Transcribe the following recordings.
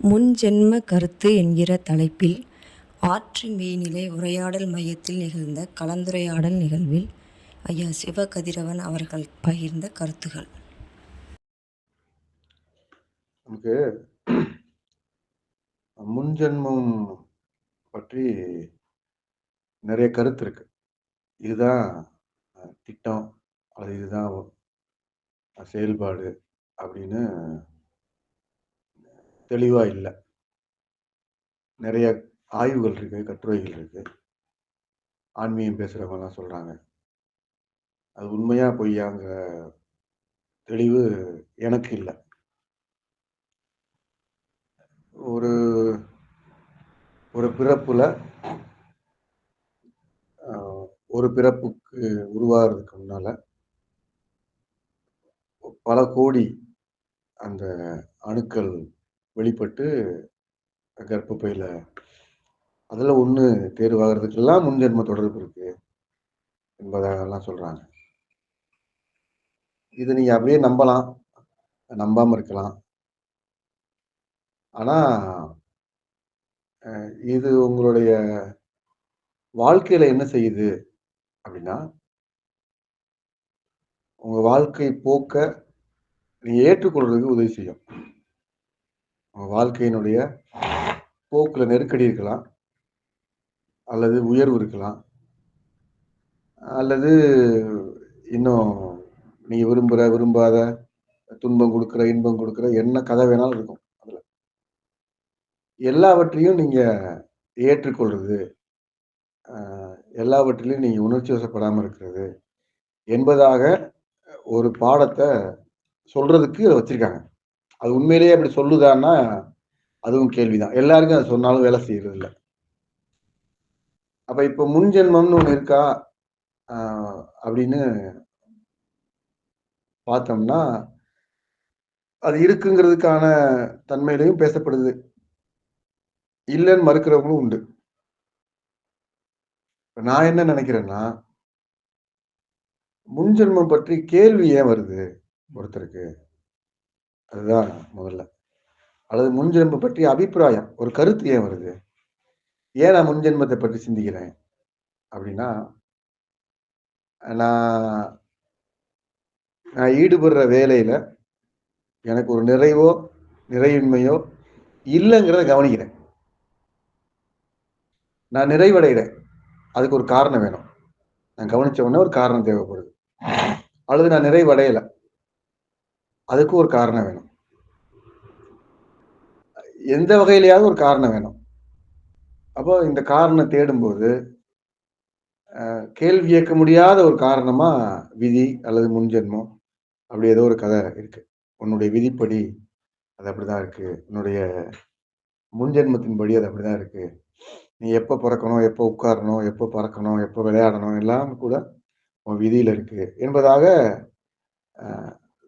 முன்ஜென்ம கருத்து என்கிற தலைப்பில் ஆற்று மேனிலை உரையாடல் மையத்தில் நிகழ்ந்த கலந்துரையாடல் நிகழ்வில் ஐயா சிவகதிரவன் அவர்கள் பகிர்ந்த கருத்துகள். நமக்கு முன்ஜென்மம் பற்றி நிறைய கருத்து இருக்கு. இதுதான் திட்டம் அல்லது இதுதான் செயல்பாடு அப்படின்னு தெளிவாக இல்லை. நிறைய ஆய்வுகள் இருக்குது கட்டுரைகள் இருக்குது ஆன்மீகம் பேசுகிறவங்கலாம் சொல்கிறாங்க அது உண்மையாக பொய்யாங்கிற தெளிவு எனக்கு இல்லை. ஒரு ஒரு பிறப்புல ஒரு பிறப்புக்கு உருவாகிறதுக்கு முன்னால பல கோடி அந்த அணுக்கள் வெளிப்பட்டு கர்ப்பப்பையில். அதில் ஒன்று தேர்வாகிறதுக்கெல்லாம் முன்ஜென்ம தொடர்பு இருக்கு என்பதாகலாம் சொல்கிறாங்க இது நீங்கள் அப்படியே நம்பலாம். நம்பாமல் இருக்கலாம். ஆனால் இது உங்களுடைய வாழ்க்கையில் என்ன செய்யுது அப்படின்னா உங்கள் வாழ்க்கை போக்க நீங்கள் ஏற்றுக்கொள்றதுக்கு உதவி செய்யும். வாழ்க்கையினுடைய போக்கில் நெருக்கடி இருக்கலாம். அல்லது உயர்வு இருக்கலாம். அல்லது இன்னும் நீ விரும்புகிற விரும்பாத துன்பம் கொடுக்குற இன்பம் கொடுக்குற என்ன கதை வேணாலும் இருக்கும் அதில். எல்லாவற்றையும் நீங்கள் ஏற்றுக்கொள்வது எல்லாவற்றிலையும் நீங்கள் உணர்ச்சி வசப்படாமல் இருக்கிறது என்பதாக ஒரு பாடத்தை சொல்கிறதுக்கு வச்சுருக்காங்க. அது உண்மையிலேயே அப்படி சொல்லுதான்னா அதுவும் கேள்விதான். எல்லாருக்கும் அது சொன்னாலும் வேலை செய்யறது இல்லை அப்ப இப்ப முன்ஜென்மம்னு ஒண்ணு இருக்கா? அப்படின்னு பார்த்தோம்னா அது இருக்குங்கிறதுக்கான தன்மையிலையும் பேசப்படுது. இல்லைன்னு மறுக்கிறவங்களும் உண்டு. நான் என்ன நினைக்கிறேன்னா முன்ஜென்மம் பற்றி கேள்வி ஏன் வருது ஒருத்தருக்கு? அதுதான் முதல்ல. அல்லது முன்ஜென்மம் பற்றி அபிப்பிராயம். ஒரு கருத்து ஏன் வருது? ஏன் நான் முன்ஜென்மத்தை பற்றி சிந்திக்கிறேன்? அப்படின்னா நான் நான் ஈடுபடுற வேலையில எனக்கு ஒரு நிறைவோ நிறையின்மையோ இல்லைங்கிறத கவனிக்கிறேன். நான் நிறைவடைகிறேன். அதுக்கு ஒரு காரணம் வேணும். நான் கவனிச்ச உடனே ஒரு காரணம் தேவைப்படுது. அல்லது நான் நிறைவடையலை. அதுக்கு ஒரு காரணம் வேணும். எந்த வகையிலையாவது ஒரு காரணம் வேணும். அப்போ இந்த காரணம் தேடும்போது கேள்வி கேட்க முடியாத ஒரு காரணமா விதி அல்லது முன்ஜென்மம் அப்படி ஏதோ ஒரு கதை இருக்கு. உன்னுடைய விதிப்படி அது அப்படிதான் இருக்கு. உன்னுடைய முன்ஜென்மத்தின் படி அது அப்படிதான் இருக்கு. நீ எப்போ பிறக்கணும் எப்போ உட்காரணும் எப்போ பறக்கணும் எப்போ விளையாடணும் எல்லாம் கூட உன் விதியில இருக்கு என்பதாக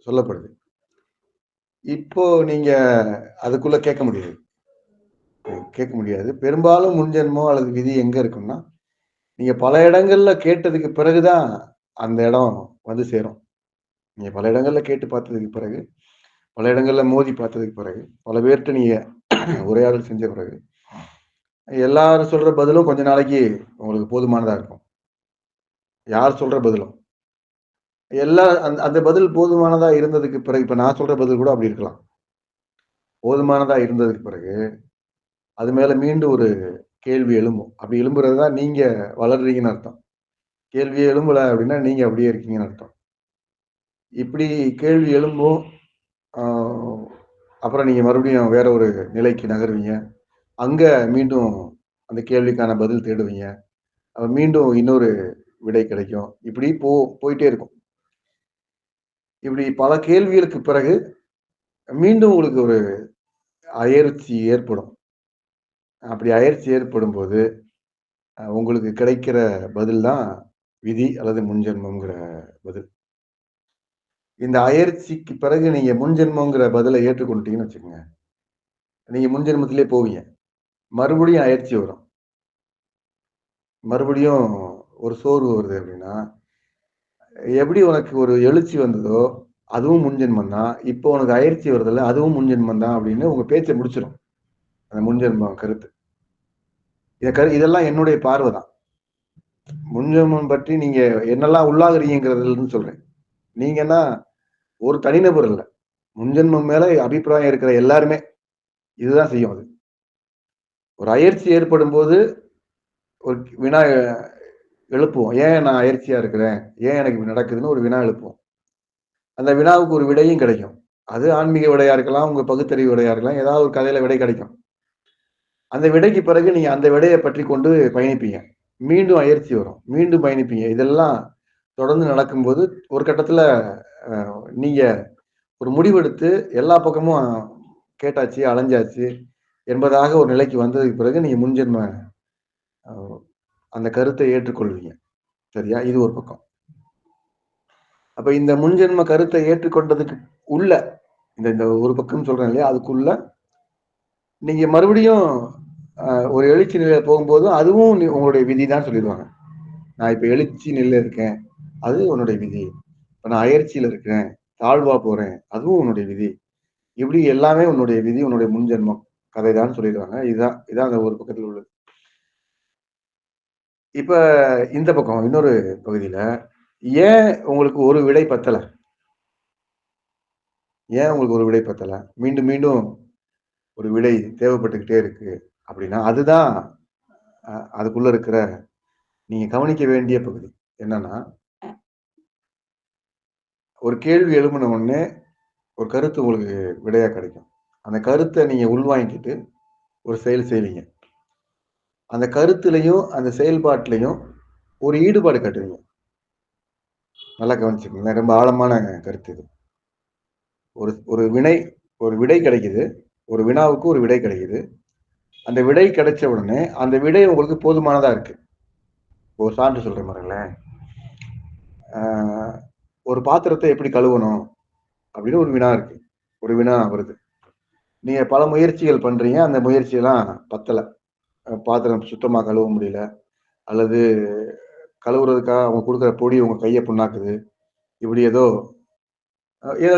சொல்லப்படுது. இப்போ நீங்க அதுக்குள்ள கேட்க முடியாது. கேட்க முடியாது. பெரும்பாலும் முன்ஜென்மோ அல்லது விதி எங்க இருக்கும்னா நீங்க பல இடங்கள்ல கேட்டதுக்கு பிறகுதான் அந்த இடம் வந்து சேரும். நீங்க பல இடங்கள்ல கேட்டு பார்த்ததுக்கு பிறகு பல இடங்கள்ல மோதி பார்த்ததுக்கு பிறகு பல பேர்கிட்ட நீங்க உரையாடல் செஞ்ச பிறகு எல்லாரும் சொல்ற பதிலும் கொஞ்ச நாளைக்கு உங்களுக்கு போதுமானதா இருக்கும். யார் சொல்ற பதிலும்? எல்லா அந்த அந்த பதில் போதுமானதா இருந்ததுக்கு பிறகு இப்ப நான் சொல்ற பதில் கூட அப்படி இருக்கலாம். போதுமானதா இருந்ததுக்கு பிறகு அது மேல மீண்டும் ஒரு கேள்வி எழும்பும். அப்படி எழும்புறது தான் நீங்க வளர்றீங்கன்னு அர்த்தம். கேள்வி எழும்பல அப்படின்னா நீங்க அப்படியே இருக்கீங்கன்னு அர்த்தம். இப்படி கேள்வி எழும்பும் அப்புறம் நீங்க மறுபடியும் வேற ஒரு நிலைக்கு நகருவீங்க. அங்க மீண்டும் அந்த கேள்விக்கான பதில் தேடுவீங்க. அப்புறம் மீண்டும் இன்னொரு விடை கிடைக்கும். இப்படி போ போயிட்டே இருக்கும். இப்படி பல கேள்விகளுக்கு பிறகு மீண்டும் உங்களுக்கு ஒரு அயற்சி ஏற்படும். அப்படி அயற்சி ஏற்படும் போது உங்களுக்கு கிடைக்கிற பதில் தான் விதி அல்லது முன்ஜென்மம்ங்கிற பதில். இந்த அயற்சிக்கு பிறகு நீங்க முன்ஜென்மங்கிற பதிலை ஏற்றுக்கொண்டீங்கன்னு வச்சுக்கோங்க. நீங்க முன்ஜென்மத்திலே போவீங்க. மறுபடியும் அயற்சி வரும். மறுபடியும் ஒரு சோர்வு வருது அப்படின்னா எப்படி உனக்கு ஒரு எழுச்சி வந்ததோ அதுவும் முன்ஜென்மம் தான். இப்போ உனக்கு அயற்சி வருதில்ல அதுவும் முன்ஜென்மம் தான் அப்படின்னு உங்க பேச்சை முடிச்சிடும் அந்த முன்ஜென்மம் கருத்து. இதை கரு இதெல்லாம் என்னுடைய பார்வை தான். முன்ஜென்மம் பற்றி நீங்க என்னெல்லாம் உள்ளாகுறீங்கிறதுன்னு சொல்றேன். நீங்கன்னா ஒரு தனிநபர் இல்லை. முன்ஜென்மம் மேல அபிப்பிராயம் இருக்கிற எல்லாருமே இதுதான் செய்யும் அது. ஒரு அயற்சி ஏற்படும் போது ஒரு வினா எழுப்புவோம். ஏன் நான் அயற்சியா இருக்கிறேன்? ஏன் எனக்கு இப்படி நடக்குதுன்னு ஒரு வினா எழுப்புவோம். அந்த வினாவுக்கு ஒரு விடையும் கிடைக்கும். அது ஆன்மீக விடையா இருக்கலாம் உங்க பகுத்தறிவு விடையா இருக்கலாம் ஏதாவது ஒரு கதையில விடை கிடைக்கும். அந்த விடைக்கு பிறகு நீங்க அந்த விடையை பற்றி கொண்டு பயணிப்பீங்க. மீண்டும் அயற்சி வரும். மீண்டும் பயணிப்பீங்க. இதெல்லாம் தொடர்ந்து நடக்கும்போது ஒரு கட்டத்துல நீங்கள் நீங்க ஒரு முடிவெடுத்து எல்லா பக்கமும் கேட்டாச்சு அலைஞ்சாச்சு என்பதாக ஒரு நிலைக்கு வந்ததுக்கு பிறகு நீங்க முன்ஜென்ம அந்த கருத்தை ஏற்றுக்கொள்வீங்க. சரியா? இது ஒரு பக்கம். அப்ப இந்த முன்ஜென்ம கருத்தை ஏற்றுக்கொண்டதுக்கு உள்ள இந்த இந்த ஒரு பக்கம் சொல்றேன் இல்லையா? அதுக்குள்ள நீங்க மறுபடியும் ஒரு எழுச்சி நிலையில போகும்போது அதுவும் உங்களுடைய விதி தான் சொல்லிடுவாங்க. நான் இப்ப எழுச்சி நிலையில இருக்கேன். அது உன்னுடைய விதி. இப்ப நான் அயற்சியில இருக்கிறேன் தாழ்வா போறேன். அதுவும் உன்னுடைய விதி. இப்படி எல்லாமே உன்னுடைய விதி உன்னுடைய முன்ஜென்மம் கதை தான் சொல்லிடுவாங்க. இதுதான் இதான் அந்த ஒரு பக்கத்தில் உள்ளது. இப்ப இந்த பக்கம் இன்னொரு பகுதியில ஏன் உங்களுக்கு ஒரு விடை பத்தல? ஏன் உங்களுக்கு ஒரு விடை பத்தல? மீண்டும் மீண்டும் ஒரு விடை தேவைப்பட்டுக்கிட்டே இருக்கு அப்படின்னா அதுதான் அதுக்குள்ள இருக்கிற நீங்க கவனிக்க வேண்டிய பகுதி. என்னன்னா ஒரு கேள்வி எழுப்பின உடனே ஒரு கருத்து உங்களுக்கு விடையா கிடைக்கும். அந்த கருத்தை நீங்க உள்வாங்கிக்கிட்டு ஒரு செயல் செய்வீங்க. அந்த கருத்துலையும் அந்த செயல்பாட்டிலையும் ஒரு ஈடுபாடு கட்டுவீங்க நல்லா கவனிச்சுக்கோங்களேன் ரொம்ப ஆழமான கருத்து இது. ஒரு ஒரு வினை ஒரு விடை கிடைக்குது. ஒரு வினாவுக்கு ஒரு விடை கிடைக்குது. அந்த விடை கிடைச்ச உடனே அந்த விடை உங்களுக்கு போதுமானதா இருக்கு. ஒரு சான்று சொல்கிற மாதிரிங்களேன் ஒரு பாத்திரத்தை எப்படி கழுவணும் அப்படின்னு ஒரு வினா இருக்கு. ஒரு வினா வருது. நீங்க பல முயற்சிகள் பண்றீங்க. அந்த முயற்சியெல்லாம் பத்தலை. பாத்திரம் சுத்தமாக கழுவ முடியல. அல்லது கழுவுறதுக்காக அவங்க கொடுக்குற பொடி உங்க கையை புண்ணாக்குது. இப்படி ஏதோ ஏதோ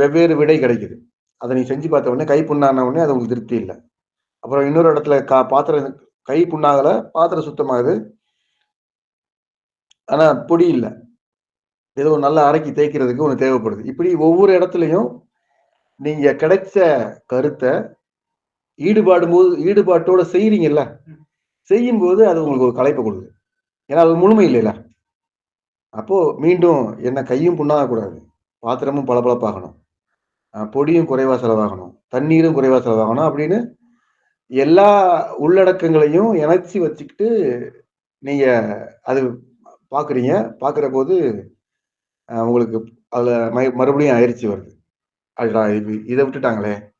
வெவ்வேறு விடை கிடைக்குது. அதை நீ செஞ்சு பார்த்த உடனே கை புண்ணான உடனே அது உங்களுக்கு திருப்தி இல்லை. அப்புறம் இன்னொரு இடத்துல கா பாத்திரம் கை புண்ணாகல பாத்திரம் சுத்தமாகுது. ஆனால் பொடி இல்லை. ஏதோ நல்லா அரைக்கி தேய்க்கிறதுக்கு ஒன்று தேவைப்படுது. இப்படி ஒவ்வொரு இடத்துலையும் நீங்க கிடைச்ச கருத்தை ஈடுபாடும் போது ஈடுபாட்டோட செய்யறீங்கல்ல செய்யும்போது அது உங்களுக்கு ஒரு களைப்பை கொடுக்குது. ஏன்னா அது முழுமை இல்லைல்ல. அப்போ மீண்டும் என்ன கையும் புண்ணாகக்கூடாது பாத்திரமும் பளபளப்பாகணும். பொடியும் குறைவா செலவாகணும். தண்ணீரும் குறைவா செலவாகணும் அப்படின்னு எல்லா உள்ளடக்கங்களையும் இணைச்சி வச்சுக்கிட்டு நீங்க அது பாக்குறீங்க. பாக்குற போது உங்களுக்கு அதுல ம- மறுபடியும் அயற்சி வருது. அதுடா இது இதை விட்டுட்டாங்களே.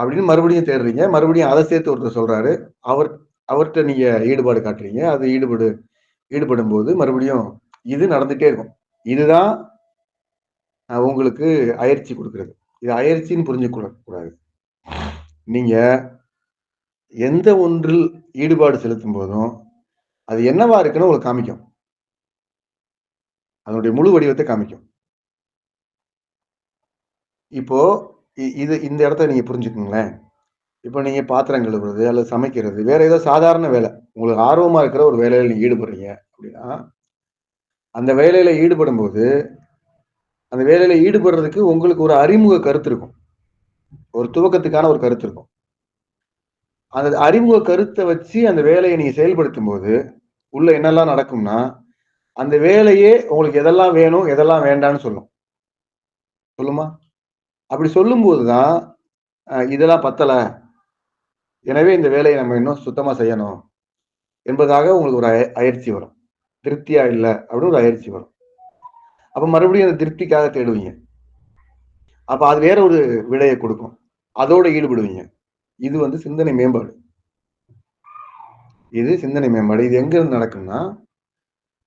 அப்படின்னு மறுபடியும் தேடுறீங்க. மறுபடியும் அதை சேர்த்து ஒருத்தர் சொல்றாரு. அவர் அவர்கிட்ட நீங்க ஈடுபாடு காட்டுறீங்க. அது ஈடுபாடு ஈடுபடும் போது மறுபடியும் இது நடந்துட்டே இருக்கும். இதுதான் உங்களுக்கு அயற்சி கொடுக்கறது. இது அயற்சின்னு புரிஞ்சுக்கொள்ள கூடாது. நீங்க எந்த ஒன்றில் ஈடுபாடு செலுத்தும் போதும் அது என்னவா இருக்குன்னு உங்களுக்கு காமிக்கும். அதனுடைய முழு வடிவத்தை காமிக்கும். இப்போ இது இந்த இடத்த நீங்க புரிஞ்சுக்கோங்களேன். இப்போ நீங்க பாத்திரம் கழுவுறது அல்லது சமைக்கிறது வேற ஏதோ சாதாரண வேலை. உங்களுக்கு ஆர்வமா இருக்கிற ஒரு வேலையில நீங்க ஈடுபடுறீங்க அப்படின்னா அந்த வேலையில ஈடுபடும் போது அந்த வேலையில ஈடுபடுறதுக்கு உங்களுக்கு ஒரு அறிமுக கருத்து இருக்கும். ஒரு துவக்கத்துக்கான ஒரு கருத்து இருக்கும். அந்த அறிமுக கருத்தை வச்சு அந்த வேலையை நீங்க செயல்படுத்தும் போது உள்ள என்னெல்லாம் நடக்கும்னா அந்த வேலையே உங்களுக்கு எதெல்லாம் வேணும் எதெல்லாம் வேண்டாம்னு சொல்லும். சொல்லுமா? அப்படி சொல்லும்போது தான் இதெல்லாம் பத்தல. எனவே இந்த வேலையை நம்ம இன்னும் சுத்தமா செய்யணும் என்பதாக உங்களுக்கு ஒரு அய- அயற்சி வரும். திருப்தியா இல்லை அப்படின்னு ஒரு அயற்சி வரும். அப்ப மறுபடியும் அந்த திருப்திக்காக தேடுவீங்க. அப்ப அது வேற ஒரு விடையை கொடுக்கும். அதோட ஈடுபடுவீங்க. இது வந்து சிந்தனை மேம்பாடு. இது சிந்தனை மேம்பாடு. இது எங்க இருந்து நடக்கும்னா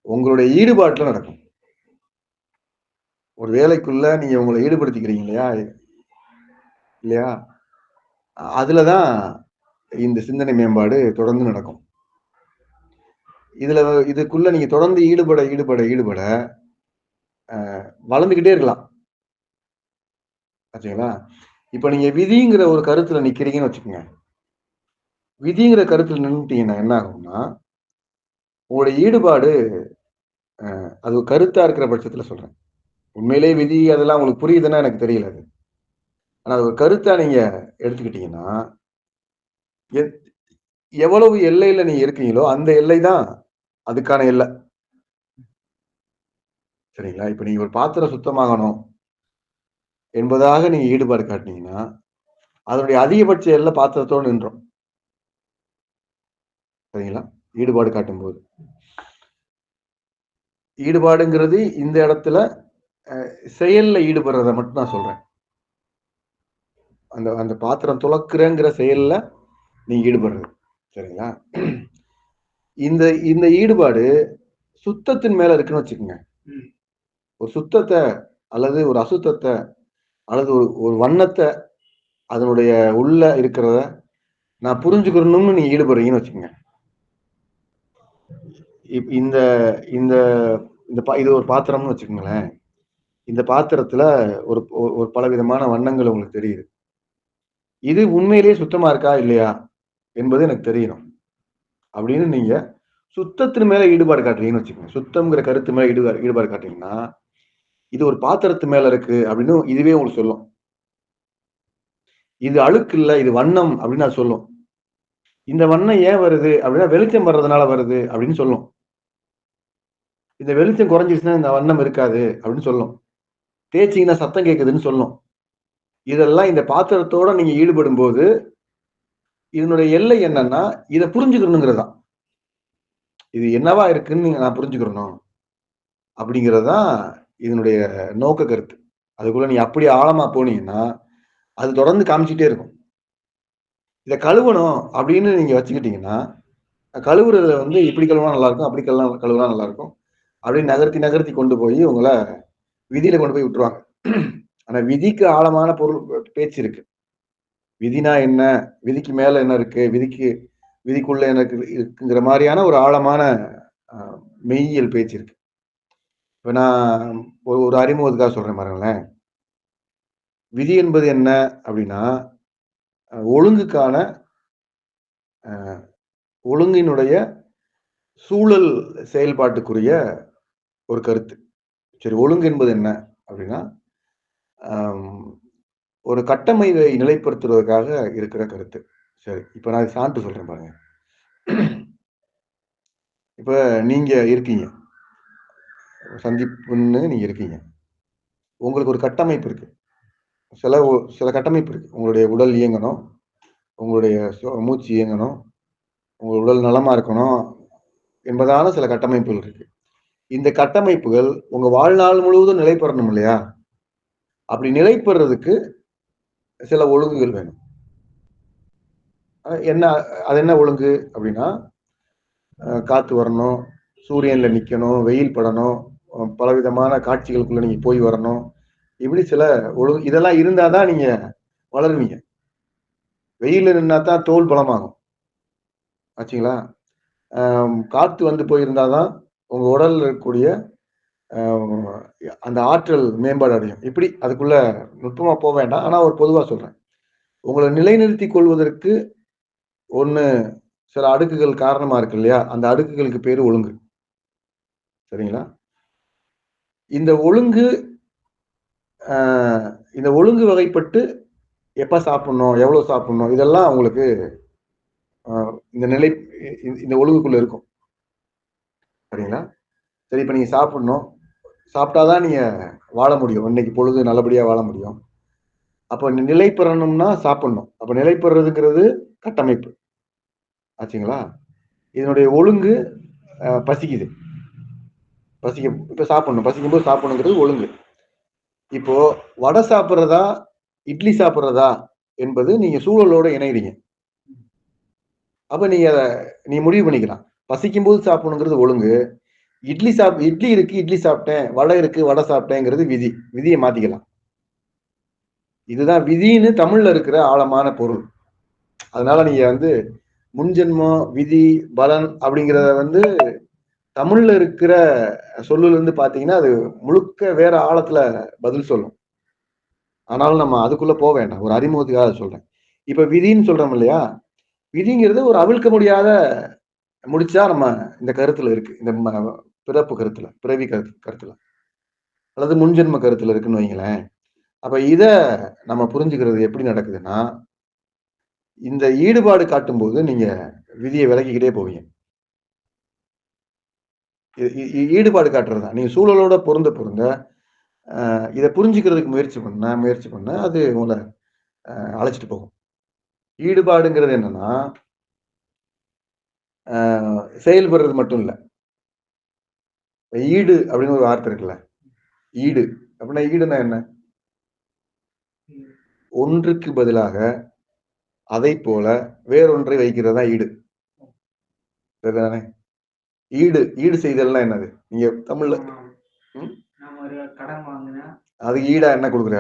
உங்களுடைய ஈடுபாட்டுல நடக்கும். ஒரு வேலைக்குள்ள நீங்க உங்களை ஈடுபடுத்திக்கிறீங்க இல்லையா? இல்லையா? அதுலதான் இந்த சிந்தனை மேம்பாடு தொடர்ந்து நடக்கும். இதுல இதுக்குள்ள நீங்க தொடர்ந்து ஈடுபட ஈடுபட ஈடுபட வளர்ந்துக்கிட்டே வளர்ந்துகிட்டே இருக்கலாம். சரிங்களா இப்ப நீங்க விதிங்கிற ஒரு கருத்துல நிக்கிறீங்கன்னு வச்சுக்கோங்க. விதிங்கிற கருத்துல நின்றுட்டீங்கன்னா என்ன ஆகும்னா உங்களுடைய ஈடுபாடு அது கருத்தா இருக்கிற பட்சத்துல சொல்றேன். உண்மையிலேயே விதி அதெல்லாம் உங்களுக்கு புரியுதுன்னா எனக்கு தெரியல அது. ஆனா அது ஒரு கருத்தா நீங்க எடுத்துக்கிட்டீங்கன்னா எவ்வளவு எல்லையில நீங்க இருக்கீங்களோ அந்த எல்லை தான் அதுக்கான எல்லை. சரிங்களா? இப்ப நீங்க ஒரு பாத்திரம் சுத்தமாகணும் என்பதாக நீங்க ஈடுபாடு காட்டினீங்கன்னா அதனுடைய அதிகபட்ச எல்லை பாத்திரத்தோடு நின்றோம். சரிங்களா? ஈடுபாடு காட்டும் போது ஈடுபாடுங்கிறது இந்த இடத்துல செயல்ல ஈடுபடுறத மட்டும் நான் சொல்றேன். அந்த அந்த பாத்திரம் துளக்குறங்கிற செயல்ல நீங்க ஈடுபடுறது. சரிங்களா? இந்த இந்த ஈடுபாடு சுத்தத்தின் மேல இருக்குன்னு வச்சுக்கோங்க. ஒரு சுத்தத்தை அல்லது ஒரு அசுத்தத்தை அல்லது ஒரு ஒரு வண்ணத்தை அதனுடைய உள்ள இருக்கிறத நான் புரிஞ்சுக்கணும்னு நீங்க ஈடுபடுறீங்கன்னு வச்சுக்கோங்க. இந்த இந்த இந்த பா- இது ஒரு பாத்திரம்னு வச்சுக்கோங்களேன். இந்த பாத்திரத்துல ஒரு ஒரு- பல விதமான வண்ணங்கள் உங்களுக்கு தெரியுது. இது உண்மையிலேயே சுத்தமா இருக்கா இல்லையா என்பது எனக்கு தெரியணும். அப்படின்னு நீங்க சுத்தத்தின் மேல ஈடுபாடு காட்டுறீங்கன்னு வச்சுக்கோங்க. சுத்தம்ங்கிற கருத்து மேல ஈடுபாடு ஈடுபாடு காட்டுறீங்கன்னா இது ஒரு பாத்திரத்து மேல இருக்கு அப்படின்னு இதுவே உங்களுக்கு சொல்லும். இது அழுக்கு இல்லை இது வண்ணம் அப்படின்னு அது சொல்லும். இந்த வண்ணம் ஏன் வருது அப்படின்னா வெளிச்சம் வர்றதுனால வருது அப்படின்னு சொல்லும். இந்த வெளிச்சம் குறைஞ்சிருச்சுன்னா இந்த வண்ணம் இருக்காது அப்படின்னு சொல்லும். தேய்ச்சிங்கன்னா சத்தம் கேட்குதுன்னு சொல்லும். இதெல்லாம் இந்த பாத்திரத்தோட நீங்க ஈடுபடும் போது இதனுடைய எல்லை என்னன்னா இதை புரிஞ்சுக்கணுங்கிறது தான் இது என்னவா இருக்குன்னு நீங்க நான் புரிஞ்சுக்கிறணும் அப்படிங்கிறது தான் இதனுடைய நோக்க கருத்து. அதுக்குள்ள நீ அப்படி ஆழமா போனீங்கன்னா அது தொடர்ந்து காமிச்சிட்டே இருக்கும். இதை கழுவணும் அப்படின்னு நீங்க வச்சுக்கிட்டீங்கன்னா கழுவுறதுல வந்து இப்படி கழுவினா நல்லா இருக்கும் அப்படி கழுவா கழுவுனா நல்லா இருக்கும் அப்படின்னு நகர்த்தி நகர்த்தி கொண்டு போய் உங்களை விதியில கொண்டு போய் விட்டுருவாங்க. ஆனா விதிக்கு ஆழமான பொருள் பேச்சு இருக்கு. விதினா என்ன? விதிக்கு மேல என்ன இருக்கு? விதிக்கு விதிக்குள்ள எனக்கு இருக்குங்கிற மாதிரியான ஒரு ஆழமான மெய்யியல் பேச்சு இருக்கு. இப்ப நான் ஒரு ஒரு அறிமுகத்துக்காக சொல்றேன் பாருங்களேன். விதி என்பது என்ன அப்படின்னா ஒழுங்குக்கான ஒழுங்கினுடைய சூழல் செயல்பாட்டுக்குரிய ஒரு கருத்து. சரி ஒழுங்கு என்பது என்ன? அப்படின்னா ஒரு கட்டமைப்பை நிலைப்படுத்துவதற்காக இருக்கிற கருத்து. சரி இப்போ நான் சான்று சொல்கிறேன் பாருங்க. இப்போ நீங்கள் இருக்கீங்க. சந்திப்புன்னு நீங்கள் இருக்கீங்க. உங்களுக்கு ஒரு கட்டமைப்பு இருக்குது சில சில கட்டமைப்பு இருக்குது உங்களுடைய உடல் இயங்கணும். உங்களுடைய சு- மூச்சு இயங்கணும். உங்கள் உடல் நலமாக இருக்கணும் என்பதான சில கட்டமைப்புகள் இருக்குது இந்த கட்டமைப்புகள் உங்க வாழ்நாள் முழுவதும் நிலை பெறணும் இல்லையா? அப்படி நிலை பெறதுக்கு சில ஒழுங்குகள் வேணும். என்ன அது என்ன ஒழுங்கு அப்படின்னா காற்று காத்து வரணும் சூரியன்ல நிக்கணும் வெயில் படணும் பலவிதமான காட்சிகளுக்குள்ள நீங்க போய் வரணும். இப்படி சில ஒழுங்கு இதெல்லாம் இருந்தாதான் நீங்க வளருவீங்க. வெயிலில் நின்னா தான் தோல் பலமாகும். ஆச்சுங்களா? ஆம், காத்து வந்து போயிருந்தாதான் உங்க உடலில் இருக்கக்கூடிய அந்த ஆற்றல் மேம்பாடு அடையும். இப்படி அதுக்குள்ள நுட்பமா போக வேண்டாம். ஆனா ஒரு பொதுவா சொல்றேன். உங்களை நிலைநிறுத்தி கொள்வதற்கு ஒன்று சில அடுக்குகள் காரணமா இருக்கு இல்லையா? அந்த அடுக்குகளுக்கு பேர் ஒழுங்கு. சரிங்களா? இந்த ஒழுங்கு இந்த ஒழுங்கு வகைப்பட்டு எப்போ சாப்பிடணும் எவ்வளோ சாப்பிடணும் இதெல்லாம் உங்களுக்கு இந்த நிலை இந்த- ஒழுங்குக்குள்ளே இருக்கும். சரிங்களா? சரி இப்போ நீங்கள் சாப்பிடணும். சாப்பிட்டாதான் நீங்கள் வாழ முடியும். இன்னைக்கு பொழுது நல்லபடியாக வாழ முடியும். அப்போ நிலை பெறணும்னா சாப்பிடணும். அப்போ நிலை பெறதுங்கிறது கட்டமைப்பு. ஆச்சுங்களா? இதனுடைய ஒழுங்கு பசிக்குது. பசிக்க இப்போ சாப்பிடணும். பசிக்கும் போது சாப்பிடணுங்கிறது ஒழுங்கு. இப்போ வடை சாப்பிட்றதா இட்லி சாப்பிட்றதா என்பது நீங்கள் சூழலோடு இணைகிறீங்க அப்போ நீங்கள் அதை நீ முடிவு பண்ணிக்கலாம். பசிக்கும் போது சாப்பிடணுங்கிறது ஒழுங்கு. இட்லி சாப் இட்லி இருக்கு இட்லி சாப்பிட்டேன் வடை இருக்கு வடை சாப்பிட்டேங்கிறது விதி. விதியை மாத்திக்கலாம். இதுதான் விதின்னு தமிழ்ல இருக்கிற ஆழமான பொருள். அதனால நீங்க வந்து முன்ஜென்மம் விதி பலன் அப்படிங்கிறத வந்து தமிழ்ல இருக்கிற சொல்லுல இருந்து பாத்தீங்கன்னா அது முழுக்க வேற ஆழத்துல பதில் சொல்லும். ஆனாலும் நம்ம அதுக்குள்ள போக வேண்டாம். ஒரு அறிமுகத்துக்காக சொல்றேன். இப்ப விதின்னு சொல்றோம் இல்லையா? விதிங்கிறது ஒரு அவிழ்க்க முடியாத முடிச்சா நம்ம இந்த கருத்துல இருக்கு. இந்த ம- பிறப்பு கருத்துல பிறவி கருத்து கருத்துல. அல்லது முன்ஜென்ம கருத்துல இருக்குன்னு வைங்களேன். அப்ப இத நம்ம புரிஞ்சுக்கிறது எப்படி நடக்குதுன்னா இந்த ஈடுபாடு காட்டும்போது நீங்க விதியை விலகிக்கிட்டே போவீங்க. ஈடுபாடு காட்டுறது? தான் நீங்க சூழலோட பொருந்த பொருந்த இதை புரிஞ்சுக்கிறதுக்கு முயற்சி பண்ண முயற்சி பண்ண அது உங்களை அழைச்சிட்டு போகும். ஈடுபாடுங்கிறது என்னன்னா செயல்படுறது மட்டும் இல்ல. ஈடு அப்படின்னு ஒரு வார்த்தை இருக்குல்ல. ஈடு. அப்படின்னா ஈடுனா என்ன? ஒன்றுக்கு பதிலாக அதை போல வேறொன்றை வைக்கிறது தான் ஈடு. சரிதானே? ஈடு ஈடு செய்தல்னா என்னது? நீங்க தமிழ்ல அதுக்கு ஈடா என்ன கொடுக்குற?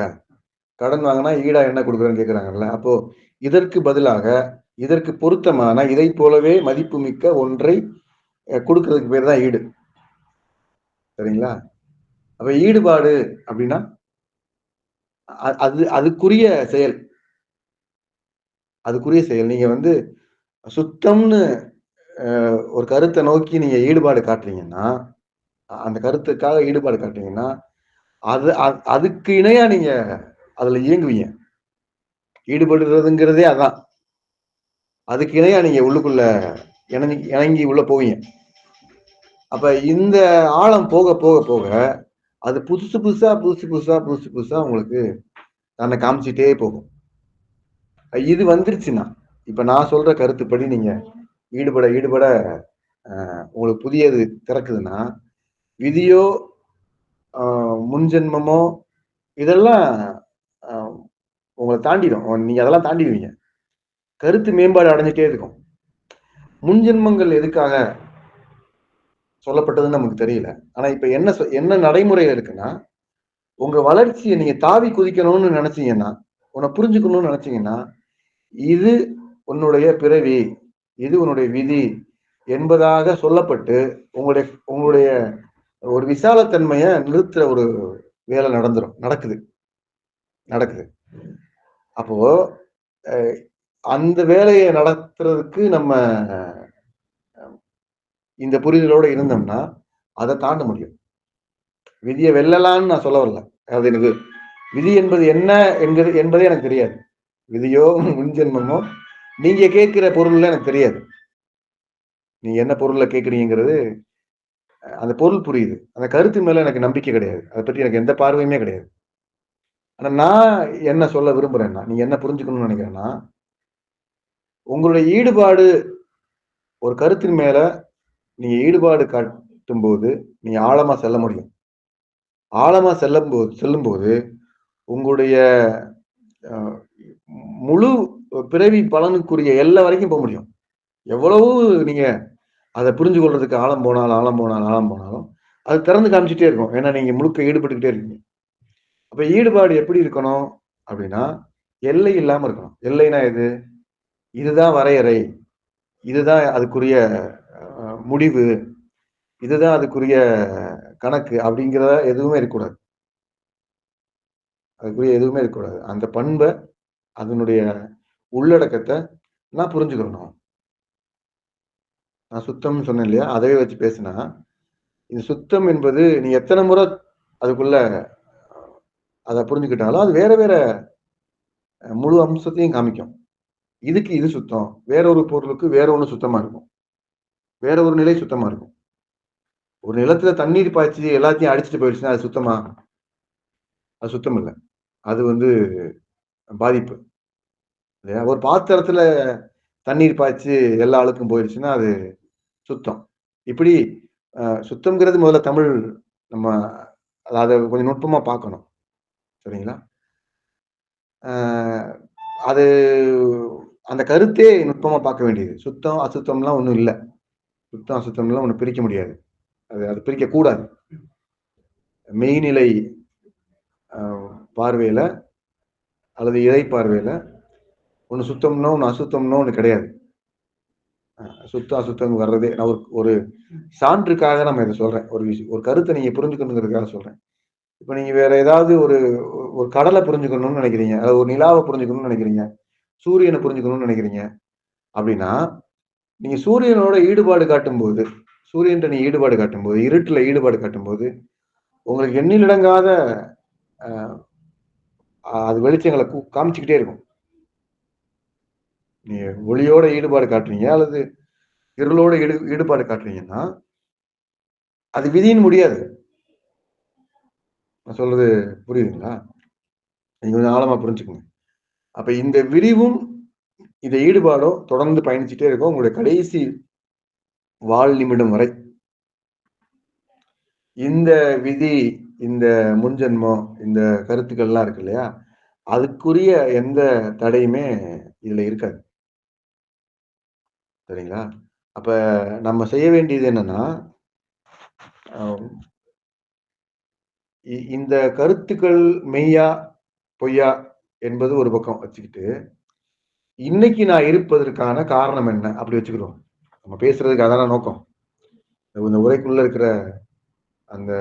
கடன் வாங்கினா ஈடா என்ன கொடுக்குறேன்னு கேக்குறாங்கல்ல. அப்போ இதற்கு பதிலாக இதற்கு பொருத்தமான இதை போலவே மதிப்புமிக்க ஒன்றை கொடுக்கறதுக்கு பேர் தான் ஈடு. சரிங்களா? அப்ப ஈடுபாடு அப்படின்னா அது அதுக்குரிய செயல். அதுக்குரிய செயல். நீங்க வந்து சுத்தம்னு ஒரு கருத்தை நோக்கி நீங்க ஈடுபாடு காட்டுறீங்கன்னா அந்த கருத்துக்காக ஈடுபாடு காட்டுறீங்கன்னா அது அதுக்கு இணையா நீங்க அதுல இயங்குவீங்க. ஈடுபடுறதுங்கிறதே அதான். அதுக்கு இணையா நீங்க உள்ளுக்குள்ள இணங்கி இணங்கி உள்ள போவீங்க. அப்ப இந்த ஆழம் போக போக போக அது புதுசு புதுசா புதுசு புதுசா புதுசு புதுசா உங்களுக்கு தன்னை காமிச்சிட்டே போகும். இது வந்துருச்சுன்னா இப்ப நான் சொல்ற கருத்துப்படி நீங்க ஈடுபட ஈடுபட உங்களுக்கு புதியது திறக்குதுன்னா விதியோ முன்ஜென்மமோ இதெல்லாம் உங்களை தாண்டிடும். நீங்க அதெல்லாம் தாண்டிடுவீங்க. கருத்து மேம்பாடு அடைஞ்சிட்டே இருக்கும். முன்ஜென்மங்கள் எதுக்காக சொல்லப்பட்டதுன்னு நமக்கு தெரியல. ஆனா இப்ப என்ன சொ- என்ன நடைமுறையில இருக்குன்னா உங்க வளர்ச்சியை நீங்க தாவி குதிக்கணும்னு நினைச்சீங்கன்னா உன்னை புரிஞ்சுக்கணும்னு நினைச்சீங்கன்னா இது உன்னுடைய பிறவி இது உன்னுடைய விதி என்பதாக சொல்லப்பட்டு உங்களுடைய உங்களுடைய ஒரு விசாலத்தன்மையை நிறுத்துற ஒரு வேலை நடந்துடும் நடக்குது. நடக்குது. அப்போ அந்த வேலையை நடத்துறதுக்கு நம்ம இந்த புரிதலோட இருந்தோம்னா அதை தாண்ட முடியும். விதியை வெல்லலாம்னு நான் சொல்ல வரல. அது எனக்கு விதி என்பது என்ன என்கிறது என்பதே எனக்கு தெரியாது. விதியோ முன்ஜென்மமோ நீங்க கேட்கிற பொருள்ல எனக்கு தெரியாது. நீங்க என்ன பொருள்ல கேட்குறீங்கிறது அந்த பொருள் புரியுது. அந்த கருத்து மேல எனக்கு நம்பிக்கை கிடையாது. அதை பற்றி எனக்கு எந்த பார்வையுமே கிடையாது. ஆனா நான் என்ன சொல்ல விரும்புறேன்னா நீங்க என்ன புரிஞ்சுக்கணும்னு நினைக்கிறேன்னா உங்களுடைய ஈடுபாடு ஒரு கருத்தின் மேல நீங்க ஈடுபாடு காட்டும் போது நீங்க ஆழமா செல்ல முடியும். ஆழமா செல்லும் போது செல்லும்போது உங்களுடைய முழு பிறவி பலனுக்குரிய எல்லை வரைக்கும் போக முடியும். எவ்வளவு நீங்க அதை புரிஞ்சு கொள்றதுக்கு ஆழம் போனாலும் ஆழம் போனாலும் ஆழம் போனாலும் அது திறந்து காமிச்சிட்டே இருக்கும். ஏன்னா நீங்க முழுக்க ஈடுபட்டுக்கிட்டே இருக்கீங்க. அப்ப ஈடுபாடு எப்படி இருக்கணும் அப்படின்னா எல்லை இல்லாம இருக்கணும். எல்லைனா எது? இதுதான் வரையறை. இதுதான் அதுக்குரிய முடிவு. இதுதான் அதுக்குரிய கணக்கு அப்படிங்கிறத எதுவுமே இருக்கக்கூடாது. அதுக்குரிய எதுவுமே இருக்கக்கூடாது. அந்த பண்பை அதனுடைய உள்ளடக்கத்தை நான் புரிஞ்சுக்கணும் நான். சுத்தம்னு சொன்னேன் இல்லையா? அதவே வச்சு பேசினா இது சுத்தம் என்பது நீ எத்தனை முறை அதுக்குள்ள அதை புரிஞ்சுக்கிட்டாலும் அது வேற வேற முழு அம்சத்தையும் காமிக்கும். இதுக்கு இது சுத்தம். வேற ஒரு பொருளுக்கு வேற ஒன்று சுத்தமா இருக்கும். வேற ஒரு நிலை சுத்தமா இருக்கும். ஒரு நிலத்துல தண்ணீர் பாய்ச்சி எல்லாத்தையும் அடிச்சுட்டு போயிடுச்சுன்னா அது சுத்தமா? அது சுத்தம் இல்லை. அது வந்து பாதிப்பு. இல்லையா? ஒரு பாத்திரத்துல தண்ணீர் பாய்ச்சி எல்லா ஆளுக்கும் போயிடுச்சுன்னா அது சுத்தம். இப்படி சுத்தம்ங்கிறது முதல்ல தமிழ் நம்ம அதை கொஞ்சம் நுட்பமா பார்க்கணும். சரிங்களா? அது அந்த கருத்தே நுட்பமா பார்க்க வேண்டியது. சுத்தம் அசுத்தம்லாம் ஒண்ணும் இல்லை. சுத்தம் அசுத்தம்லாம் ஒண்ணு பிரிக்க முடியாது. அது அது பிரிக்க கூடாது. மெய்நிலை பார்வையில அல்லது இறை பார்வையில ஒன்று சுத்தம்னோ ஒன்று அசுத்தம்னோ ஒன்று கிடையாது. சுத்தம் அசுத்தம் வர்றதே. நான் ஒரு ஒரு சான்றுக்காக நம்ம இதை சொல்றேன். ஒரு விஷயம் ஒரு கருத்தை நீங்க புரிஞ்சுக்கணுங்கிறதுக்காக சொல்றேன். இப்போ நீங்க வேற ஏதாவது ஒரு ஒரு கடலை புரிஞ்சுக்கணும்னு நினைக்கிறீங்க. அல்லது ஒரு நிலாவை புரிஞ்சுக்கணும்னு நினைக்கிறீங்க. சூரியனை புரிஞ்சுக்கணும்னு நினைக்கிறீங்க? அப்படின்னா நீங்க சூரியனோட ஈடுபாடு காட்டும்போது சூரியன்ட்ட நீ ஈடுபாடு காட்டும்போது இருட்டுல ஈடுபாடு காட்டும்போது உங்களுக்கு எண்ணிலடங்காத அது வெளிச்சங்களை காமிச்சுக்கிட்டே இருக்கும். நீ ஒளியோட ஈடுபாடு காட்டுறீங்க அல்லது இருளோட ஈடு ஈடுபாடு காட்டுறீங்கன்னா அது விதியின் முடியாது. நான் சொல்றது புரியுதுங்களா? நீங்க கொஞ்சம் ஆழமா புரிஞ்சுக்கோங்க. அப்ப இந்த விரிவும் இந்த ஈடுபாடும் தொடர்ந்து பயணிச்சுட்டே இருக்கும் உங்களுடைய கடைசி வாழ் நிமிடம் வரை. இந்த விதி இந்த முன்ஜென்மம் இந்த கருத்துக்கள்லாம் இருக்கு இல்லையா? அதுக்குரிய எந்த தடையுமே இதுல இருக்காது. சரிங்களா? அப்ப நம்ம செய்ய வேண்டியது என்னன்னா இ- இந்த கருத்துக்கள் மெய்யா பொய்யா என்பது ஒரு பக்கம் வச்சுக்கிட்டு இன்னைக்கு நான் இருப்பதற்கான காரணம் என்ன? அப்படி வச்சுக்கிறோம் நம்ம பேசுறதுக்கு அதான நோக்கம். இந்த உரைக்குள்ள இருக்கிற அந்த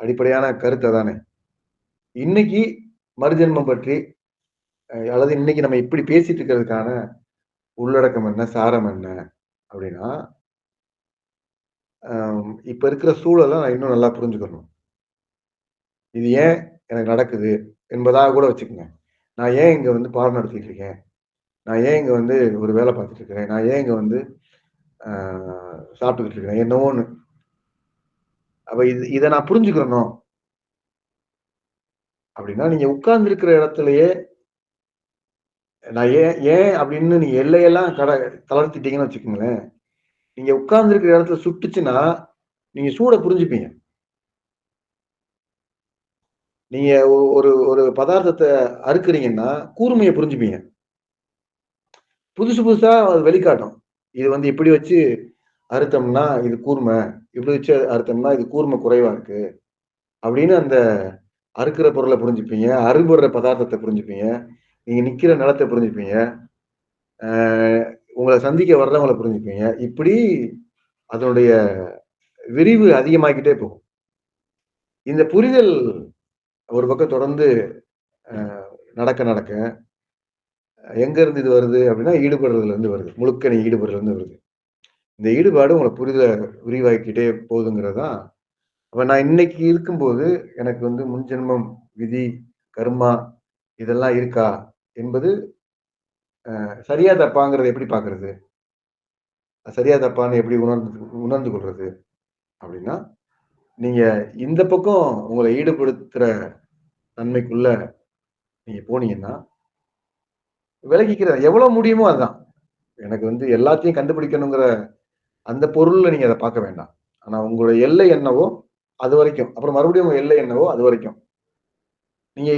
அடிப்படையான கருத்து அதானே? இன்னைக்கு மறுஜென்மம் பற்றி அல்லது இன்னைக்கு நம்ம இப்படி பேசிட்டு இருக்கிறதுக்கான உள்ளடக்கம் என்ன? சாரம் என்ன? அப்படின்னா இப்ப இருக்கிற சூழலை நான் இன்னும் நல்லா புரிஞ்சுக்கணும். இது ஏன் எனக்கு நடக்குது? என்பதாக கூட வச்சுக்கோங்க. நான் ஏன் இங்கே வந்து பாடம் நடத்திட்டு இருக்கேன்? நான் ஏன் இங்கே வந்து ஒரு வேலை பார்த்துட்டு இருக்கிறேன்? நான் ஏன் இங்கே வந்து சாப்பிட்டுக்கிட்டு இருக்கிறேன் என்னவோன்னு. அப்போ இது இதை நான் புரிஞ்சுக்கிறணும் அப்படின்னா நீங்கள் உட்கார்ந்துருக்கிற இடத்துலையே நான் ஏன் ஏன் அப்படின்னு நீங்கள் எல்லையெல்லாம் கடை தளர்த்திட்டீங்கன்னு வச்சுக்கோங்களேன். நீங்கள் உட்கார்ந்துருக்கிற இடத்துல சுட்டுச்சுன்னா நீங்கள் சூட புரிஞ்சுப்பீங்க. நீங்க ஒ- ஒரு ஒரு பதார்த்தத்தை அறுக்குறீங்கன்னா கூர்மையை புரிஞ்சுப்பீங்க. புதுசு புதுசா அது வெளிக்காட்டும். இது வந்து இப்படி வச்சு அறுத்தம்னா இது கூர்மை இப்படி வச்சு அறுத்தோம்னா இது கூர்மை குறைவா இருக்கு அப்படின்னு அந்த அறுக்கிற பொருளை புரிஞ்சுப்பீங்க அறுபடுற பதார்த்தத்தை புரிஞ்சுப்பீங்க நீங்க நிக்கிற நிலத்தை புரிஞ்சுப்பீங்க உங்களை சந்திக்க வர்றவங்களை புரிஞ்சுப்பீங்க. இப்படி அதனுடைய விரிவு அதிகமாகிக்கிட்டே போகும். இந்த புரிதல் ஒரு பக்கம் தொடர்ந்து நடக்க நடக்க எங்கேருந்து இது வருது அப்படின்னா ஈடுபடுறதுலேருந்து வருது. முழுக்க நீ ஈடுபடுறதுலேருந்து வருது. இந்த ஈடுபாடு உங்களை புரிதல விரிவாக்கிட்டே போகுதுங்கிறது? தான் அப்போ நான் இன்னைக்கு இருக்கும்போது எனக்கு வந்து முன்ஜென்மம் விதி கர்மா இதெல்லாம் இருக்கா? என்பது சரியா தப்பாங்கிறத எப்படி பார்க்கறது? சரியா தப்பான்னு எப்படி உணர்ந்து உணர்ந்து கொள்றது? அப்படின்னா நீங்க இந்த பக்கம் உங்களை ஈடுபடுத்துற நன்மைக்குள்ள நீங்க போனீங்கன்னா விலகிக்கிற எவ்வளவு முடியுமோ அதுதான். எனக்கு வந்து எல்லாத்தையும் கண்டுபிடிக்கணுங்கிற அந்த பொருள்ல நீங்க அதை பார்க்க வேண்டாம். ஆனா உங்களோட எல்லை என்னவோ அது வரைக்கும். அப்புறம் மறுபடியும் உங்க எல்லை என்னவோ அது வரைக்கும். நீங்க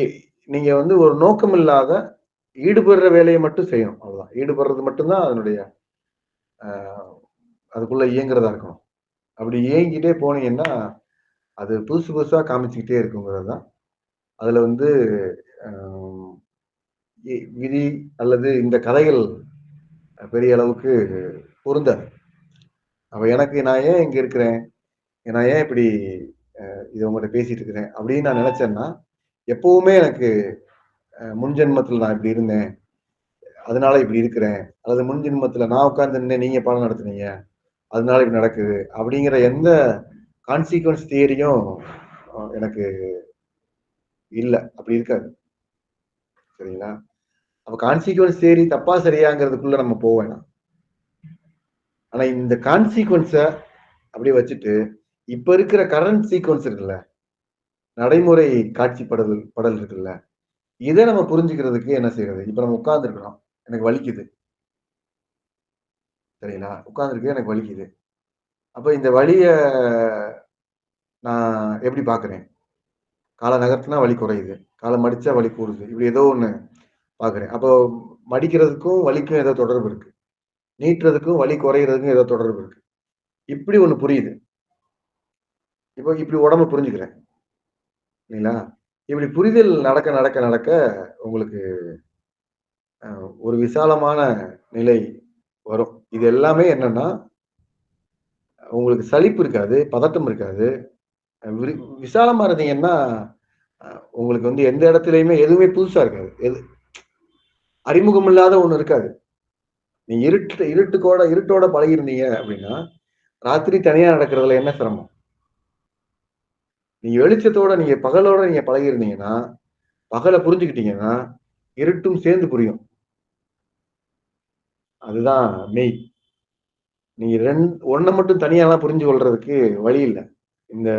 நீங்க வந்து ஒரு நோக்கம் இல்லாத ஈடுபடுற வேலையை மட்டும் செய்யணும். அவ்வளவுதான். ஈடுபடுறது மட்டும்தான் அதனுடைய அதுக்குள்ள இயங்குறதா இருக்கணும். அப்படி இயங்கிட்டே போனீங்கன்னா அது புதுசு புதுசா காமிச்சுக்கிட்டே இருக்குங்கிறது தான் அதுல வந்து விதி அல்லது இந்த கதைகள் பெரிய அளவுக்கு பொருந்தாது. அப்ப எனக்கு நான் ஏன் இங்க இருக்கிறேன்? நான் ஏன் இப்படி இதை இது உங்கள்கிட்ட பேசிட்டு இருக்கிறேன்? அப்படின்னு நான் நினைச்சேன்னா எப்பவுமே எனக்கு முன்ஜென்மத்தில் முன் நான் இப்படி இருந்தேன். அதனால இப்படி இருக்கிறேன். அல்லது முன்ஜென்மத்தில் நான் உட்கார்ந்து நீங்க பாடம் நடத்துனீங்க. அதனால இப்படி நடக்குது. அப்படிங்கிற எந்த கான்சிக்வன்ஸ் தியரியும் எனக்கு இல்லை அப்படி இருக்காது. சரிங்களா? அப்ப கான்சிக்வன்ஸ் சரி தப்பா சரியாங்கிறதுக்குள்ள நம்ம போக வேணாம். ஆனா இந்த கான்சிக்வன்ஸை அப்படியே வச்சுட்டு இப்ப இருக்கிற கரண்ட் சீக்வன்ஸ் இருக்குல்ல நடைமுறை காட்சிப்படல் படல் இருக்குல்ல இதை நம்ம புரிஞ்சுக்கிறதுக்கு என்ன செய்யறது? இப்ப நம்ம உட்கார்ந்துருக்கணும் எனக்கு வலிக்குது. சரிங்களா? உட்கார்ந்துருக்கு எனக்கு வலிக்குது. அப்ப இந்த வழியை நான் எப்படி பாக்குறேன் காலை நகர்த்தினா வலி குறையுது. காலை மடித்தா வலி கூடுது. இப்படி ஏதோ ஒன்று பார்க்குறேன் அப்போ மடிக்கிறதுக்கும் வலிக்கும் ஏதோ தொடர்பு இருக்குது நீட்டுறதுக்கும் வலி குறையிறதுக்கும் ஏதோ தொடர்பு இருக்குது இப்படி ஒன்று புரியுது. இப்போ இப்படி உடம்ப புரிஞ்சுக்கிறேன். இல்லைங்களா? இப்படி புரிதல் நடக்க நடக்க நடக்க உங்களுக்கு ஒரு விசாலமான நிலை வரும். இது எல்லாமே என்னன்னா உங்களுக்கு சலிப்பு இருக்காது பதட்டம் இருக்காது. விசாலமா இருந்தீங்கன்னா உங்களுக்கு வந்து எந்த இடத்துலயுமே எதுவுமே புதுசா இருக்காது. எது அறிமுகம் இல்லாத ஒண்ணு இருக்காது. நீ இருட்டு இருட்டுக்கோட இருட்டோட பழகிருந்தீங்க அப்படின்னா ராத்திரி தனியா நடக்கிறதுல என்ன சிரமம்? நீங்க வெளிச்சத்தோட நீங்க பகலோட நீங்க பழகிருந்தீங்கன்னா பகலை புரிஞ்சுக்கிட்டீங்கன்னா இருட்டும் சேர்ந்து புரியும். அதுதான் மெய். நீங்க ரெண்டு ஒன்றை மட்டும் தனியாலாம் புரிஞ்சு கொள்றதுக்கு வழி இல்லை. இந்த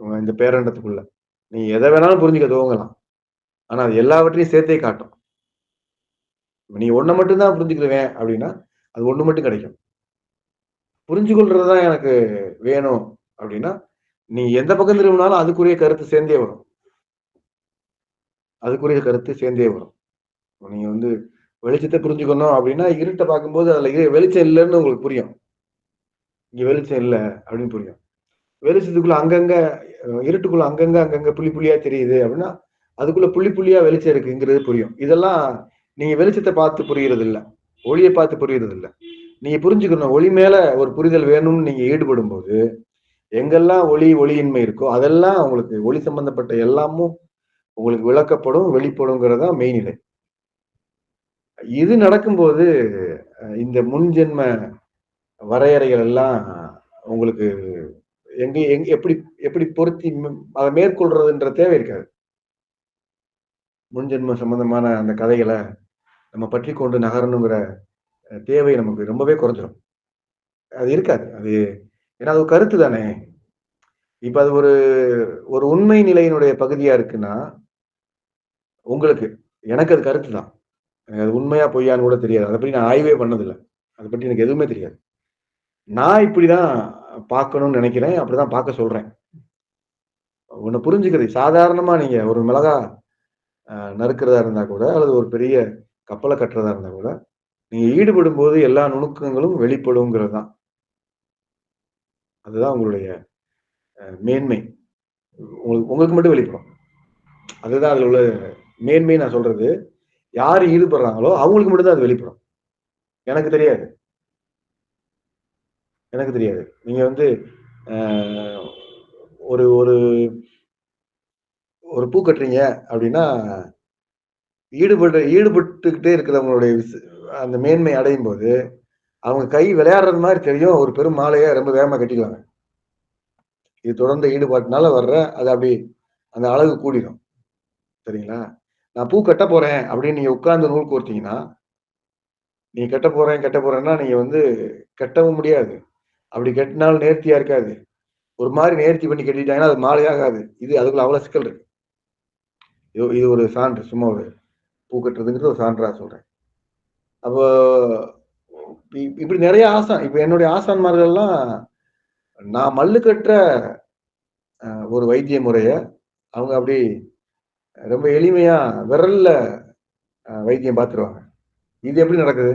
இந்த பேரண்டத்துக்குள்ள. நீ எதை வேணாலும் புரிஞ்சுக்க துவங்கலாம் ஆனா அது எல்லாவற்றையும் சேர்த்தே காட்டும். நீ ஒன்றை மட்டும்தான் புரிஞ்சுக்கிடுவேன் அப்படின்னா அது ஒன்று மட்டும் கிடைக்கும். புரிஞ்சு கொள்றதுதான் எனக்கு வேணும் அப்படின்னா நீ எந்த பக்கம் திரும்பினாலும் அதுக்குரிய கருத்து சேர்ந்தே வரும். அதுக்குரிய கருத்து சேர்ந்தே வரும். நீங்க வந்து வெளிச்சத்தை புரிஞ்சுக்கணும் அப்படின்னா இருட்டை பார்க்கும்போது அதுல இரு- வெளிச்சம் இல்லைன்னு உங்களுக்கு புரியும். இங்க வெளிச்சம் இல்லை அப்படின்னு புரியும். வெளிச்சத்துக்குள்ள அங்கங்க இருட்டுக்குள்ள அங்கங்க அங்கங்க புள்ளி புள்ளியா தெரியுது அப்படின்னா அதுக்குள்ள புள்ளி புள்ளியா வெளிச்சம் இருக்குங்கிறது புரியும். இதெல்லாம் நீங்க வெளிச்சத்தை பார்த்து புரியறது இல்ல ஒளியை பார்த்து புரியறது இல்ல நீங்க புரிஞ்சுக்கணும். ஒளி மேல ஒரு புரிதல் வேணும்னு நீங்க ஈடுபடும் போது எங்கெல்லாம் ஒளி ஒளியின்மை இருக்கோ அதெல்லாம் உங்களுக்கு ஒளி சம்பந்தப்பட்ட எல்லாமும் உங்களுக்கு விளக்கப்படும் வெளிப்படுங்கிறதா மெய்நிலை இது. நடக்கும்போது இந்த முன்ஜென்ம வரையறைகள் எல்லாம் உங்களுக்கு எங்க எங்க எப்படி எப்படி பொருத்தி அதை மேற்கொள்றதுன்ற தேவை இருக்காது. முன்ஜென்ம சம்பந்தமான அந்த கதைகளை நம்ம பற்றி கொண்டு நகரணுங்கிற தேவை நமக்கு ரொம்பவே குறைஞ்சிரும். அது இருக்காது. அது ஏன்னா அது ஒரு கருத்து தானே. இப்ப அது ஒரு ஒரு உண்மை நிலையினுடைய பகுதியா இருக்குன்னா உங்களுக்கு எனக்கு அது கருத்து தான். எனக்கு அது உண்மையா பொய்யான்னு கூட தெரியாது. அதை பற்றி நான் ஆய்வே பண்ணதில்லை. அதை பற்றி எனக்கு எதுவுமே தெரியாது. நான் இப்படிதான் பார்க்கணும்னு நினைக்கிறேன். அப்படிதான் பார்க்க சொல்றேன். ஒன்று புரிஞ்சுக்கிறது. சாதாரணமா நீங்க ஒரு மிளகா நறுக்கிறதா இருந்தா கூட அல்லது ஒரு பெரிய கப்பலை கட்டுறதா இருந்தா கூட நீங்க ஈடுபடும் போது எல்லா நுணுக்கங்களும் வெளிப்படுங்கிறது தான் அதுதான் உங்களுடைய மேன்மை. உங்களுக்கு உங்களுக்கு மட்டும் வெளிப்படும். அதுதான் அதில் உள்ள மேன்மை நான் சொல்றது. யார் ஈடுபடுறாங்களோ அவங்களுக்கு மட்டும்தான் அது வெளிப்படும். எனக்கு தெரியாது. எனக்கு தெரியாது. நீங்க வந்து ஒரு ஒரு ஒரு பூ கட்டுறீங்க அப்படின்னா ஈடுபட்டு ஈடுபட்டுக்கிட்டே இருக்கிறவங்களுடைய அந்த மேன்மை அடையும் போது அவங்க கை விளையாடுறது மாதிரி தெரியும். ஒரு பெரும் மாலையை ரொம்ப வேகமாக கட்டிக்குவாங்க. இது தொடர்ந்த ஈடுபாட்டினால வர்ற அது அப்படி அந்த அழகு கூடிடும் சரிங்களா? நான் பூ கட்ட போறேன் அப்படின்னு நீங்க உட்கார்ந்து நூல் கோர்த்தீங்கன்னா நீ கட்ட போறேன் கட்ட போறேன்னா நீங்க வந்து கட்டவும் முடியாது. அப்படி கட்டினாலும் நேர்த்தியா இருக்காது. ஒரு மாதிரி நேர்த்தி பண்ணி கட்டிட்டாங்கன்னா அது மாலையாகாது இது அதுக்குள்ள அவ்வளவு சிக்கல் இருக்கு. இது இது ஒரு சான்று சும்மா ஒரு பூ கட்டுறதுங்கிறது ஒரு சான்றா சொல்றேன். அப்போ இப்படி நிறைய ஆசான் இப்ப என்னுடைய ஆசான்மார்கள்லாம் நான் மல்லு கட்டுற ஒரு வைத்திய முறைய அவங்க அப்படி ரொம்ப எளிமையா விரல்ல வைத்தியம் பார்த்துருவாங்க இது எப்படி நடக்குது?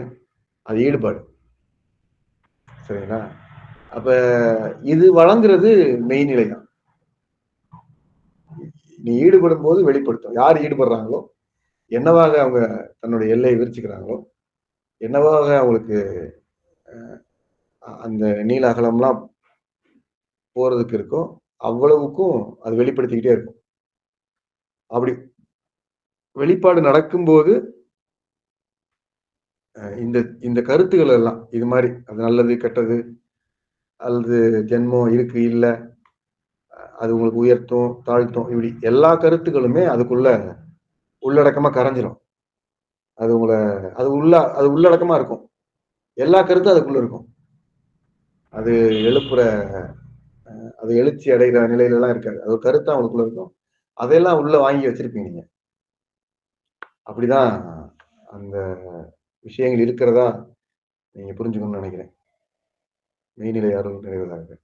அது ஈடுபாடு. சரிங்களா? அப்ப இது வழங்குறது மெய்நிலை தான் நீ ஈடுபடும் போது வெளிப்படுத்தும். யார் ஈடுபடுறாங்களோ என்னவாக அவங்க தன்னுடைய எல்லையை விரிச்சுக்கிறாங்களோ என்னவாக அவங்களுக்கு அந்த நீல அகலம்லாம் போறதுக்கு இருக்கோ அவ்வளவுக்கும் அது வெளிப்படுத்திக்கிட்டே இருக்கும். அப்படி வெளிப்பாடு நடக்கும்போது இந்த இந்த கருத்துக்கள் எல்லாம் இது மாதிரி அது நல்லது கெட்டது அல்லது ஜென்மம் இருக்கு இல்லை அது உங்களுக்கு உயர்த்தும் தாழ்த்தும் இப்படி எல்லா கருத்துக்களுமே அதுக்குள்ள உள்ளடக்கமா கரைஞ்சிரும். அது உங்களை அது உள்ள அது உள்ளடக்கமா இருக்கும். எல்லா கருத்தும் அதுக்குள்ள இருக்கும். அது எழுப்புற அது எழுச்சி அடைகிற நிலையில எல்லாம் இருக்காது. அது ஒரு கருத்தா உங்களுக்குள்ள இருக்கும். அதையெல்லாம் உள்ள வாங்கி வச்சிருப்பீங்க நீங்க. அப்படிதான் அந்த விஷயங்கள் இருக்கிறதா நீங்க புரிஞ்சுக்கணும்னு நினைக்கிறேன். மெய்நிலை அருள் நிறைவதாக.